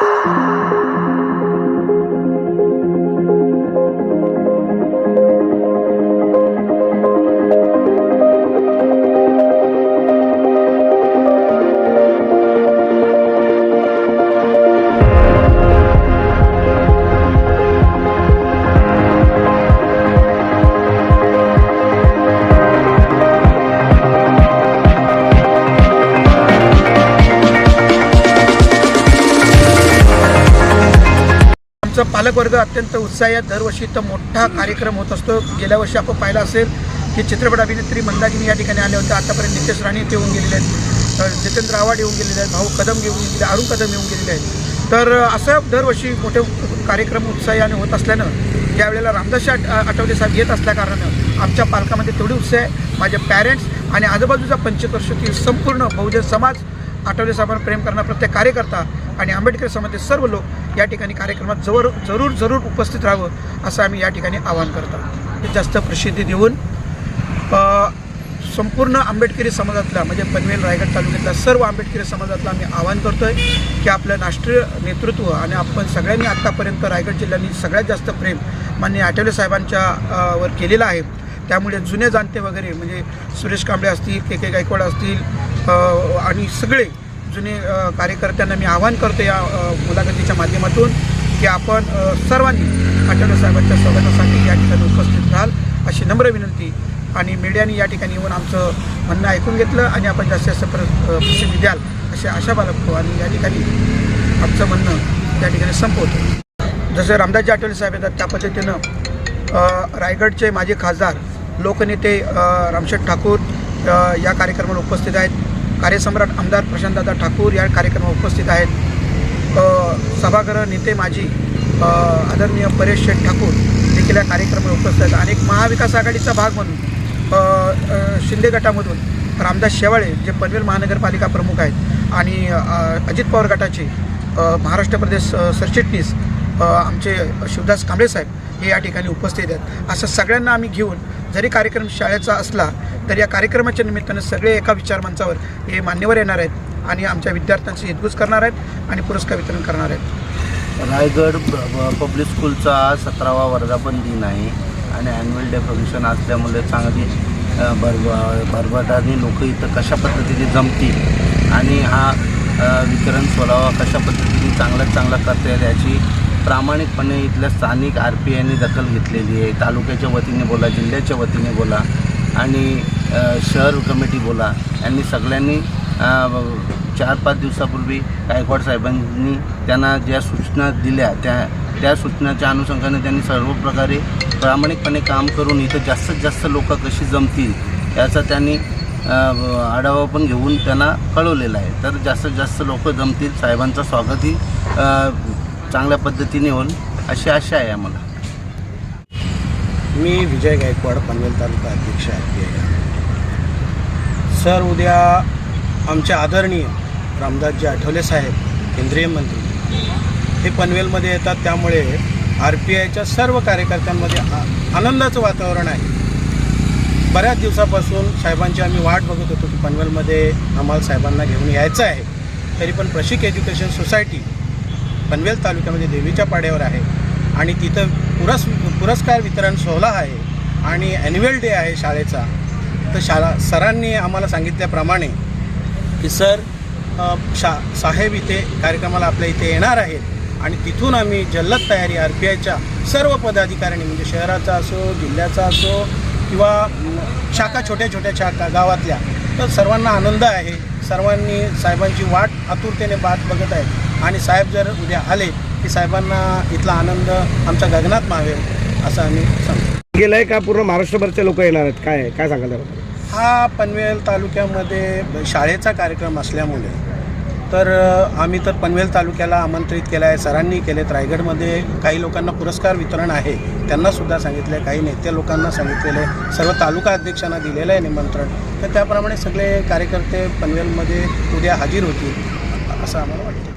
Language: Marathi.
Thank you. आमचा पालकवर्ग अत्यंत उत्साही आहे दरवर्षी इथं मोठा कार्यक्रम होत असतो. गेल्या वर्षी आपण पाहिलं असेल की चित्रपट अभिनेत्री मंदाकिनी या ठिकाणी आल्या होत्या आतापर्यंत नितेश राणे ते येऊन गेलेले आहेत. जितेंद्र आव्हाड येऊन गेलेले आहेत. भाऊ कदम येऊन गेलेले अरुण कदम येऊन गेलेले आहेत. तर असं दरवर्षी मोठे कार्यक्रम उत्साहाने होत असल्यानं यावेळेला रामदास आठ आठवले साहेब येत असल्याकारणानं आमच्या पालकामध्ये तेवढी उत्साह आहे. माझे पॅरेंट्स आणि आजूबाजूचा पंचकर्षातील संपूर्ण बहुजन समाज आठवले साहेबांना प्रेम करणारा प्रत्येक कार्यकर्ता आणि आंबेडकर समाजाचे सर्व लोक या ठिकाणी कार्यक्रमात जवळ जरूर जरूर उपस्थित राहावं असं आम्ही या ठिकाणी आवाहन करतो. हे जास्त प्रसिद्धी देऊन संपूर्ण आंबेडकरी समाजातला म्हणजे पनवेल रायगड तालुक्यातल्या सर्व आंबेडकरी समाजातला आम्ही आवाहन करतो आहे की आपलं राष्ट्रीय नेतृत्व आणि आपण सगळ्यांनी आत्तापर्यंत रायगड जिल्ह्यानी सगळ्यात जास्त प्रेम माननीय आठवले साहेबांच्या वर केलेलं आहे. त्यामुळे जुने जाणते वगैरे म्हणजे सुरेश कांबळे असतील के के गायकवाड असतील आणि सगळे जुने कार्यकर्त्यांना मी आवाहन करतो या मुलाखतीच्या माध्यमातून की आपण सर्वांनी आठवले साहेबांच्या स्वागतासाठी या ठिकाणी उपस्थित राहाल अशी नम्र विनंती. आणि मीडियाने या ठिकाणी येऊन आमचं म्हणणं ऐकून घेतलं आणि आपण जास्तीत जास्त प्र प्रसिद्धी द्याल अशी आशा बाळगतो आणि या ठिकाणी आमचं म्हणणं या ठिकाणी संपवतो. जसे रामदासजी आठवले साहेब येतात त्या पद्धतीनं रायगडचे माजी खासदार लोकनेते रामशेठ ठाकूर या कार्यक्रमाला उपस्थित आहेत. कार्यसम्राट आमदार प्रशांतदादा ठाकूर या कार्यक्रमात उपस्थित आहेत. सभागृह नेते माजी आदरणीय परेश शेठ ठाकूर देखील या कार्यक्रमात उपस्थित आहेत. अनेक महाविकास आघाडीचा भाग म्हणून शिंदे गटामधून रामदास शेवाळे जे पनवेल महानगरपालिका प्रमुख आहेत आणि अजित पवार गटाचे महाराष्ट्र प्रदेश सरचिटणीस आमचे शिवदास कांबळे साहेब हे या ठिकाणी उपस्थित आहेत. असं सगळ्यांना आम्ही घेऊन जरी कार्यक्रम शाळेचा असला तर या कार्यक्रमाच्या निमित्तानं सगळे एका विचारमंचावर हे मान्यवर येणार आहेत आणि आमच्या विद्यार्थ्यांची हितगुज करणार आहेत आणि पुरस्कार वितरण करणार आहेत. रायगड पब्लिक स्कूलचा सतरावा वर्धापन दिन आहे आणि ॲन्युअल डे फंक्शन असल्यामुळे चांगली अ, भरभ भरभराटी लोक इथं कशा पद्धतीने जमतील आणि हा वितरण सोलावा कशा पद्धतीने चांगल्यात चांगला करता येईल याची प्रामाणिकपणे इथल्या स्थानिक आर पी आयने दखल घेतलेली आहे. तालुक्याच्या वतीने बोला जिल्ह्याच्या वतीने बोला आणि शहर कमिटी बोला. यांनी सगळ्यांनी चार पाच दिवसापूर्वी गायकवाड साहेबांनी त्यांना ज्या सूचना दिल्या त्या त्या सूचनाच्या अनुषंगाने त्यांनी सर्व प्रकारे प्रामाणिकपणे काम करून इथं जास्तीत जास्त लोक कशी जमतील याचा त्यांनी आढावा पण घेऊन त्यांना कळवलेला आहे. तर जास्तीत जास्त लोक जमतील साहेबांचं स्वागतही चांगल्या पद्धतीने होईल अशी आशा आहे आम्हाला. मी विजय गायकवाड पनवेल तालुका अध्यक्ष आहे सर उद्या आमचे आदरणीय रामदासजी आठवले साहेब केंद्रीय मंत्री. हे पनवेलमध्ये येतात त्यामुळे आर पी आयच्या सर्व कार्यकर्त्यांमध्ये आ- आनंदाचं वातावरण आहे. बऱ्याच दिवसापासून साहेबांची आम्ही वाट बघत होतो की पनवेलमध्ये आम्हाला साहेबांना घेऊन यायचं आहे. तरी पण प्रशिक एज्युकेशन सोसायटी पनवेल तालुक्यामध्ये देवीच्या पाड्यावर आहे आणि तिथं पुरस् पुरस्कार वितरण सोहळा आहे आणि ॲन्युअल डे आहे शाळेचा. तर शाळा सरांनी आम्हाला सांगितल्याप्रमाणे की सर शा साहेब इथे कार्यक्रमाला आपल्या इथे येणार आहेत आणि तिथून आम्ही जल्लद तयारी आर पी आयच्या सर्व पदाधिकाऱ्यांनी म्हणजे शहराचा असो जिल्ह्याचा असो किंवा शाखा छोट्या छोट्या शाखा गावातल्या तर सर्वांना आनंद आहे. सर्वांनी साहेबांची वाट आतुरतेने बात बघत आहेत आणि साहेब जर उद्या आले की साहेबांना इथला आनंद आमच्या गगनात मावेल असं आम्ही सांगतो. गेलंय का पूर्ण महाराष्ट्रभरचे लोक येणार आहेत? काय काय सांगाल हा पनवेल तालुक्यामध्ये शाळेचा कार्यक्रम असल्यामुळे. तर आम्ही तर पनवेल तालुक्याला आमंत्रित केलं आहे सरांनी केलेत. रायगडमध्ये काही लोकांना पुरस्कार वितरण आहे त्यांना सुद्धा सांगितलं आहे काही नेते लोकांना सांगितलेलं आहे सर्व तालुका अध्यक्षांना दिलेलं आहे निमंत्रण. तर त्याप्रमाणे सगळे कार्यकर्ते पनवेलमध्ये उद्या हजर होतील असं आम्हाला वाटतं.